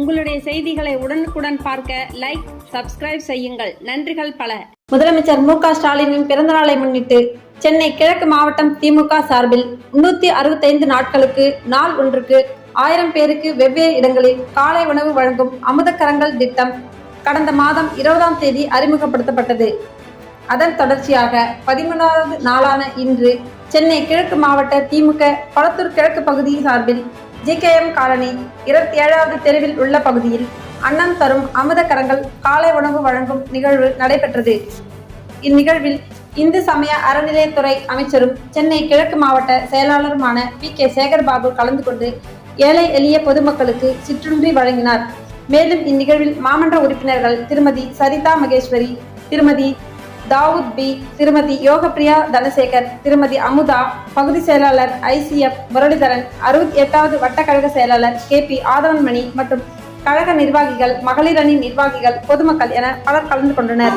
உங்களுடைய செய்திகளை உடனுக்குடன் பார்க்க லைக் சப்ஸ்கிரைப் செய்யுங்கள். நன்றிகள் பல. முதலமைச்சர் மு க ஸ்டாலினின் பிறந்தநாளை முன்னிட்டு சென்னை கிழக்கு மாவட்டம் திமுக சார்பில் முன்னூத்தி அறுபத்தைந்து நாட்களுக்கு நாள் ஒன்றுக்கு ஆயிரம் பேருக்கு வெவ்வேறு இடங்களில் காலை உணவு வழங்கும் அமுதக்கரங்கள் திட்டம் கடந்த மாதம் இருபதாம் தேதி அறிமுகப்படுத்தப்பட்டது. அதன் தொடர்ச்சியாக பதிமூணாவது நாளான இன்று சென்னை கிழக்கு மாவட்ட திமுக கொளத்தூர் கிழக்கு பகுதி சார்பில் ஜிகேஎம் காலனி இருபத்தி ஏழாவது தெருவில் உள்ள பகுதியில் அன்னம் தரும் அமுதக்கரங்கள் காலை உணவு வழங்கும் நிகழ்வு நடைபெற்றது. இந்நிகழ்வில் இந்து சமய அறநிலையத்துறை அமைச்சரும் சென்னை கிழக்கு மாவட்ட செயலாளருமான பி கே சேகர்பாபு கலந்து கொண்டு ஏழை எளிய பொதுமக்களுக்கு சிற்றுண்டி வழங்கினார். மேலும் இந்நிகழ்வில் மாமன்ற உறுப்பினர்கள் திருமதி சரிதா மகேஸ்வரி திருமதி தாவூத் பி திருமதி யோகப்பிரியா தனசேகர் திருமதி அமுதா பகுதி செயலாளர் ஐசிஎஃப் முரளிதரன் அறுபத்தி எட்டாவது வட்டக்கழக செயலாளர் கே பி ஆதவன்மணி மற்றும் கழக நிர்வாகிகள் மகளிர் அணி நிர்வாகிகள் பொதுமக்கள் என பலர் கலந்து கொண்டனர்.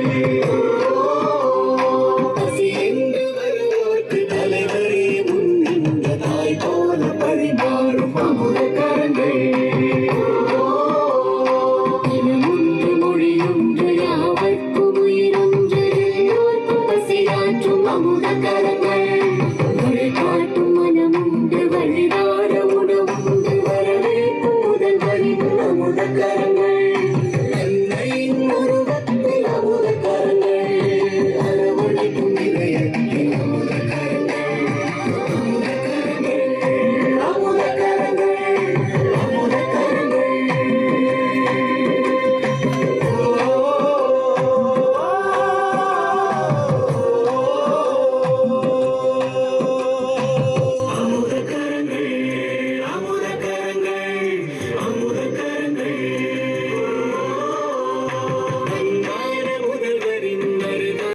Thank you.